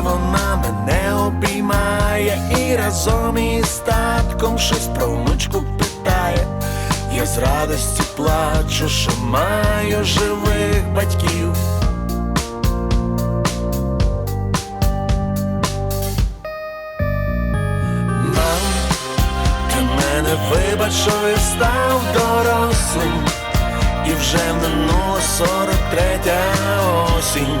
вона мене обіймає і разом із татком щось про внучку питає, я з радості плачу, що маю живих батьків. Мам, ти мене вибач, що я став дорослим, і вже минула сорок третя осінь,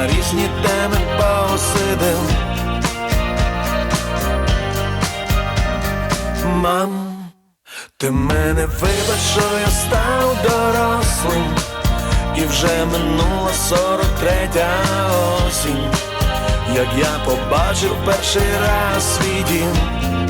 на різні теми посидим. Мам, ти мене вибач, що я став дорослим, і вже минула сорок третя осінь, як я побачив перший раз свій дім.